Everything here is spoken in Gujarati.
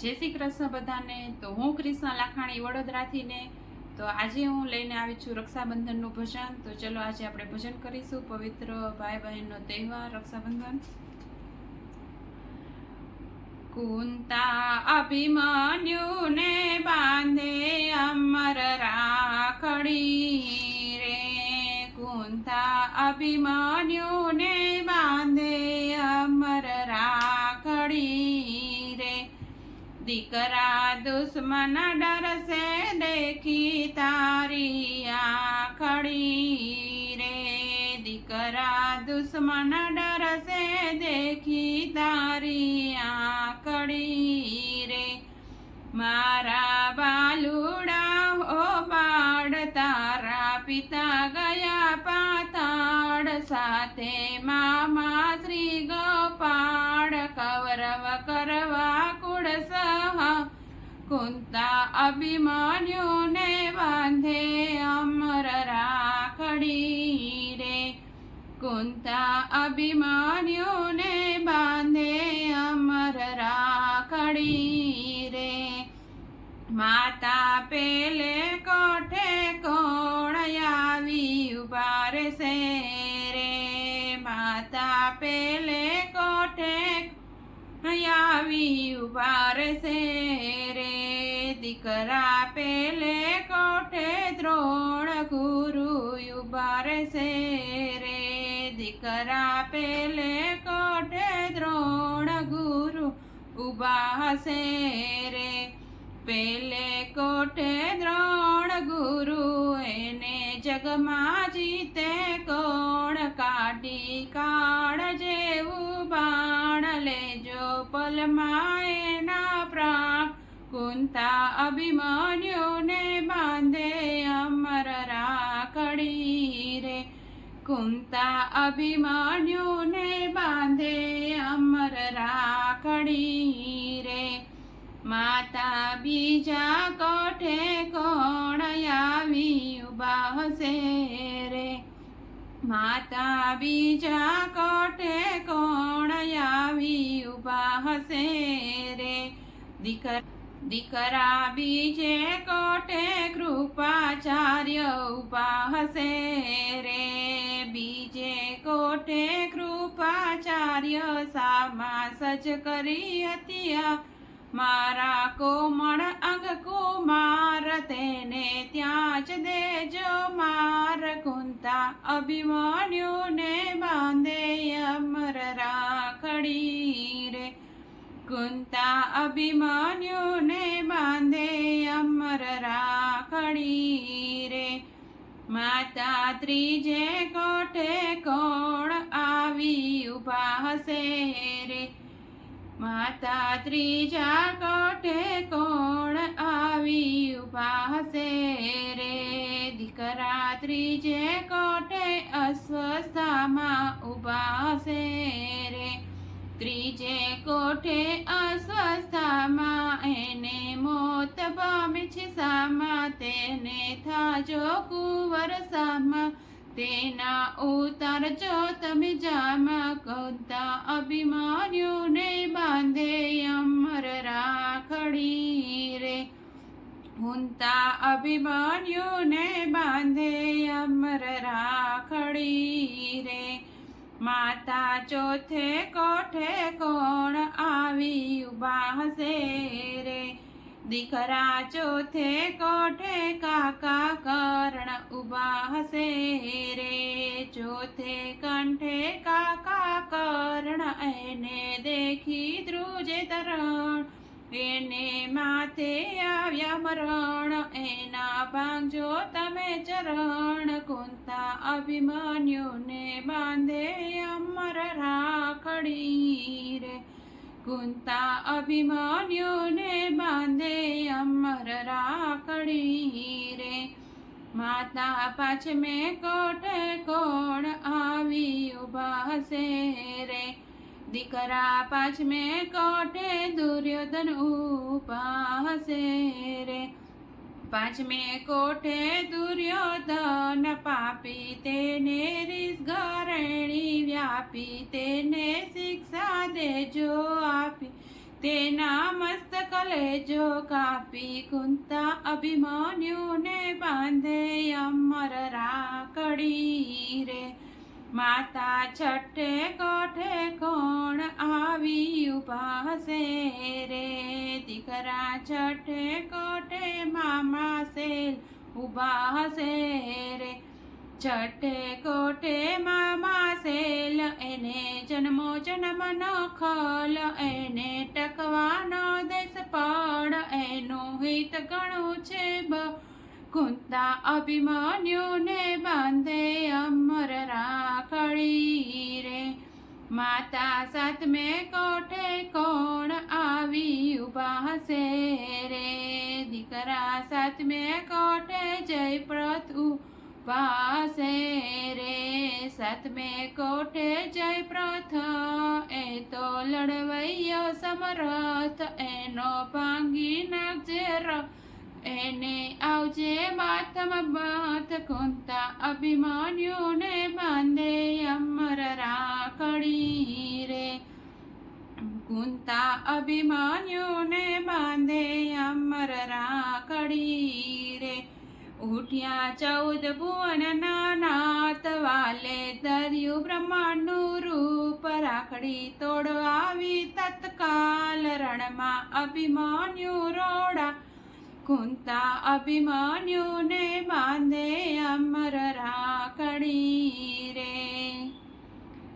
જય શ્રી કૃષ્ણ બધાને. તો હું કૃષ્ણ લાખાણી વડોદરાથી ને તો આજે હું લઈને આવી છું રક્ષાબંધનનું ભજન. તો ચલો આજે આપણે ભજન કરીશું. પવિત્ર ભાઈ બહેનનો તહેવાર, રક્ષાબંધન. કુંતા અભિમન્યુને બાંધે અમર રાખડી રે. કુંતા અભિમન્યુને દીકરા દુશ્મન ડરસે દેખી તારી આખડી રે. દીકરા દુશ્મન ડરસે દેખી તારી આખડી રે. મારા બાલુડા હો બાળ તારા પિતા ગયા પાતાળ સાથે મામા શ્રી ગોપાળ કૌરવ કરવા કુળ સહ કુંતા અભિમાન્યુને બાંધે અમર રાખડી રે. કુંતા અભિમાન્યુને બાંધે અમર રાખડી રે. માતા પેલે આવી ઊભા રે દીકરા પેલે કોઠે દ્રોણ ગુરુ ઊભા રહેશે રે દીકરા પેલે કોઠે દ્રોણ ગુરુ ઊભા હશે રે પેલે કોઠે દ્રોણ ગુરુ એને જગમાં જીતે કોણ કાઢી કાળ એના પ્રાણ કુંતા અભિમન્યુને બાંધે અમર રાખડી રે. કુંતા અભિમન્યુને બાંધે અમર રાખડી રે. માતા બીજા કોઠે કોણ આવી ઊભા હશે રે? માતા બીજા કોઠે કોણ આવી ઊભા હશે રે? દીકરા દીકરા બીજે કોઠે કૃપાચાર્ય ઊભા હશે રે? બીજે કોઠે કૃપાચાર્ય સામા સજ કરી હત્યા મારા કોમળ અંગ કુમાર તેને ત્યાં જ દેજો માર કુંતા અભિમાન્યુને બાંધે અમર રાખડી રે. કુંતા અભિમાન્યુને બાંધે અમર રાખડી રે. માતા ત્રીજે કોઠે કોણ આવી ઊભા હશે રે? માતા ત્રીજા કોઠે કોણ આવી ઊભા હશે રે? દીકરા ત્રીજે કોઠે અસ્વસ્થામાં ઊભા હશે રે? ત્રીજે કોઠે અસ્વસ્થામાં એને મોત પામે છે સામા, તેને થાજો કુંવર સામા. તેના ઉતારજો તમે જામા કૌતા અભિમાન્યુને બાંધે અમર રાખડી રે. હુંતા અભિમાન્યુને બાંધે અમર રાખડી રે. માતા ચોથે કોઠે કોણ આવી ઊભા હશે રે? દીકરા ચોથે કોઠે કાકા કર્ણ ઊભા હસે રે ચોથે કંઠે કાકા કર્ણ, એને દેખી ધ્રુજે તરણ. એને માથે આવ્યા મરણ, એના ભાંગજો તમે ચરણ. કુંતા અભિમન્યુને બાંધે અમર રાખડી રે. કુંતા અભિમન્યુને બાંધે અમર રાખડી રે. માતા પાછમે કોઠે કોણ આવી ઊભા હશે રે? દીકરા પાછમે કોઠે દુર્યોધન ઊભા હશે રે? પાંચમે કોઠે દુર્યોધન પાપી તેને રીસ ઘરેણી વ્યાપી, તેને શિક્ષા દેજો આપી, તેના મસ્તક લેજો કાપી કુંતા અભિમન્યુને બાંધે અમર રાકડી રે માતા છઠ્ઠે કોઠે કોણ આવી ઊભા છે રે દીકરા છઠ્ઠે કોઠે મામા સેલ ઊભા છે રે છઠ્ઠે કોઠે મામા સેલ એને જન્મો જન્મનો ખલ એને ટકવાનો દેશ પડ એનો હિત ઘણું છે કુંતા અભિમન્યુને બાંધે અમર રાખડી રે. માતા સાતમે કોઠે કોણ આવી ઊભા હશે રે? દીકરા સાતમે કોઠે જય પ્રથુ પાસે રે સાતમે કોઠે જય પ્રથ, એ તો લડવૈયો સમરથ, એનો ભાંગી નાખજે એને આવજે માથમ બાથ કુંતા અભિમાન્યુને બાંધે અમર રાખડી રે. કુંતા અભિમાન્યુને ઉઠ્યા ચૌદ ભુવન નાથ વાલે ધર્યું બ્રહ્માંડનું રૂપ રાખડી તોડવા આવી તત્કાલ રણમાં અભિમાન્યુ રોડા કુંતા અભિમાન્યુને બાંધે અમર રાખડી રે.